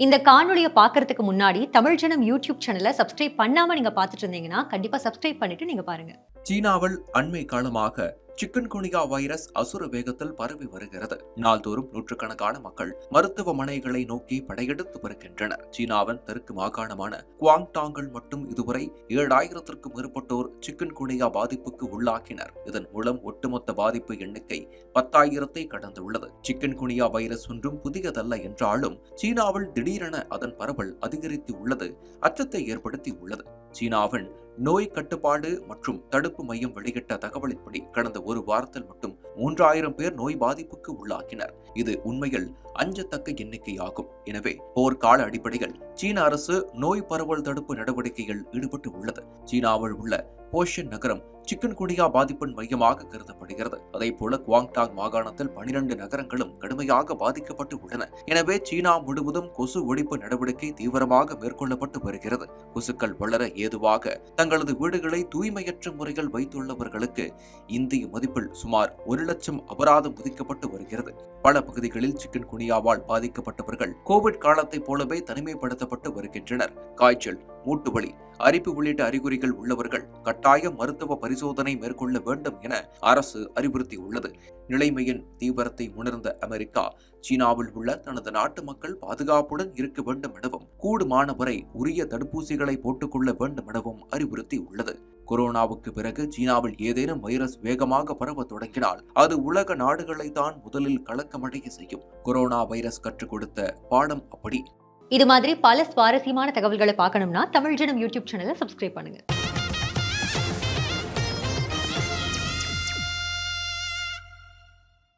இந்த காணொலியை பார்க்கறதுக்கு முன்னாடி தமிழ் ஜனம் யூடியூப் சேனலை சப்ஸ்கிரைப் பண்ணாம நீங்க பார்த்துட்டு இருந்தீங்கன்னா கண்டிப்பா சப்ஸ்கிரைப் பண்ணிட்டு நீங்க பாருங்க. சீனாவில் அண்மை காலமாக சிக்கன் குனியா வைரஸ் அசுர வேகத்தில் பரவி வருகிறது. நாள்தோறும் நூற்றுக்கணக்கான மக்கள் மருத்துவமனைகளை நோக்கி படையெடுத்து வருகின்றனர். சீனாவின் தெற்கு மாகாணமான குவாங்டாங்கில் மட்டும் இதுவரை ஏழாயிரத்திற்கும் மேற்பட்டோர் சிக்கன் குனியா பாதிப்புக்கு உள்ளாக்கினர் இதன் மூலம் ஒட்டுமொத்த பாதிப்பு எண்ணிக்கை பத்தாயிரத்தை கடந்துள்ளது. சிக்கன் குனியா வைரஸ் ஒன்றும் புதியதல்ல என்றாலும் சீனாவில் திடீரென அதன் பரவல் அதிகரித்து உள்ளது அச்சத்தை ஏற்படுத்தி உள்ளது. சீனாவின் நோய் கட்டுப்பாடு மற்றும் தடுப்பு மையம் வெளியிட்ட தகவலின்படி கடந்த ஒரு வாரத்தில் மட்டும் மூன்றாயிரம் பேர் நோய் பாதிப்புக்கு உள்ளாகினர். இது உண்மையில் அஞ்சத்தக்க எண்ணிக்கையாகும். எனவே போர்க்கால அடிப்படையில் சீன அரசு நோய் பரவல் தடுப்பு நடவடிக்கையில் ஈடுபட்டு உள்ளது சீனாவில் உள்ள போஷன் நகரம் சிக்கன் குனியா பாதிப்பின் மையமாக கருதப்படுகிறது. அதே போல குவாங்டாங் மாகாணத்தில் பனிரெண்டு நகரங்களும் கடுமையாக பாதிக்கப்பட்டு உள்ளன. எனவே சீனா முழுவதும் கொசு ஒழிப்பு நடவடிக்கை தீவிரமாக மேற்கொள்ளப்பட்டு வருகிறது. கொசுக்கள் வளர ஏதுவாக தங்களது வீடுகளை தூய்மையற்ற முறையில் வைத்துள்ளவர்களுக்கு இந்திய மதிப்பில் சுமார் ஒரு லட்சம் அபராதம் விதிக்கப்பட்டு வருகிறது. பல பகுதிகளில் சிக்கன் நிமோனியாவால் பாதிக்கப்பட்டவர்கள் கோவிட் காலத்தைப் போலவே தனிமைப்படுத்தப்பட்டு வருகின்றனர். காய்ச்சல் மூட்டுவலி அரிப்பு உள்ளிட்ட அறிகுறிகள் உள்ளவர்கள் கட்டாய மருத்துவ பரிசோதனை மேற்கொள்ள வேண்டும் என அரசு அறிவுறுத்தியுள்ளது. நிலைமையின் தீவிரத்தை உணர்ந்த அமெரிக்கா சீனாவில் உள்ள தனது நாட்டு மக்கள் பாதுகாப்புடன் இருக்க வேண்டும் எனவும் கூடுமானவரை உரிய தடுப்பூசிகளை போட்டுக்கொள்ள வேண்டும் எனவும் அறிவுறுத்தியுள்ளது. கொரோனாவுக்கு பிறகு சீனாவில் ஏதேனும் வைரஸ் வேகமாக பரவ தொடங்கினால் அது உலக நாடுகளை தான் முதலில் கலக்கமடைய செய்யும். கொரோனா வைரஸ் கற்றுக் கொடுத்த பாடம் அப்படி. இது மாதிரி பல சுவாரஸ்யமான தகவல்களை பார்க்கணும்னா தமிழ் ஜனம் யூடியூப் சேனலை சப்ஸ்கிரைப் பண்ணுங்க.